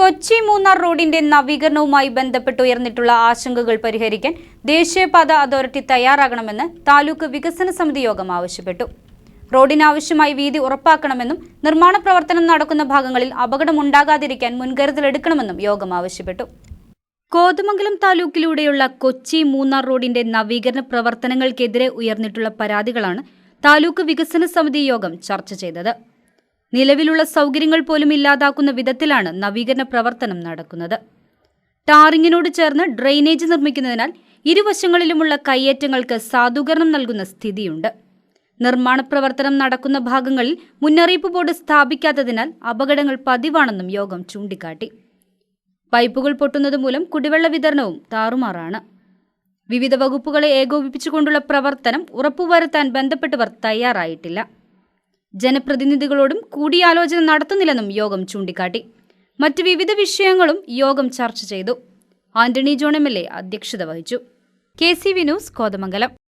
കൊച്ചി മൂന്നാർ റോഡിന്റെ നവീകരണവുമായി ബന്ധപ്പെട്ട് ഉയർന്നിട്ടുള്ള ആശങ്കകൾ പരിഹരിക്കാൻ ദേശീയപാത അതോറിറ്റി തയ്യാറാകണമെന്ന് താലൂക്ക് വികസന സമിതി യോഗം ആവശ്യപ്പെട്ടു. റോഡിനാവശ്യമായി വീതി ഉറപ്പാക്കണമെന്നും നിർമ്മാണ പ്രവർത്തനം നടക്കുന്ന ഭാഗങ്ങളിൽ അപകടമുണ്ടാകാതിരിക്കാൻ മുൻകരുതലെടുക്കണമെന്നും യോഗം ആവശ്യപ്പെട്ടു. കോതമംഗലം താലൂക്കിലൂടെയുള്ള കൊച്ചി മൂന്നാർ റോഡിന്റെ നവീകരണ പ്രവർത്തനങ്ങൾക്കെതിരെ ഉയർന്നിട്ടുള്ള പരാതികളാണ് താലൂക്ക് വികസന സമിതി യോഗം ചർച്ച ചെയ്തത്. നിലവിലുള്ള സൗകര്യങ്ങൾ പോലും ഇല്ലാതാക്കുന്ന വിധത്തിലാണ് നവീകരണ പ്രവർത്തനം നടക്കുന്നത്. ടാറിങ്ങിനോട് ചേർന്ന് ഡ്രെയിനേജ് നിർമ്മിക്കുന്നതിനാൽ ഇരുവശങ്ങളിലുമുള്ള കയ്യേറ്റങ്ങൾക്ക് സാധൂകരണം നൽകുന്ന സ്ഥിതിയുണ്ട്. നിർമ്മാണ പ്രവർത്തനം നടക്കുന്ന ഭാഗങ്ങളിൽ മുന്നറിയിപ്പ് ബോർഡ് സ്ഥാപിക്കാത്തതിനാൽ അപകടങ്ങൾ പതിവാണെന്നും യോഗം ചൂണ്ടിക്കാട്ടി. പൈപ്പുകൾ പൊട്ടുന്നത് മൂലം കുടിവെള്ള വിതരണവും താറുമാറാണ്. വിവിധ വകുപ്പുകളെ ഏകോപിപ്പിച്ചുകൊണ്ടുള്ള പ്രവർത്തനം ഉറപ്പുവരുത്താൻ ബന്ധപ്പെട്ടവർ തയ്യാറായിട്ടില്ല. ജനപ്രതിനിധികളോടും കൂടിയാലോചന നടത്തുന്നില്ലെന്നും യോഗം ചൂണ്ടിക്കാട്ടി. മറ്റ് വിവിധ വിഷയങ്ങളും യോഗം ചർച്ച ചെയ്തു. ആന്റണി ജോൺ എം അധ്യക്ഷത വഹിച്ചു. K C V news Kothamangalam.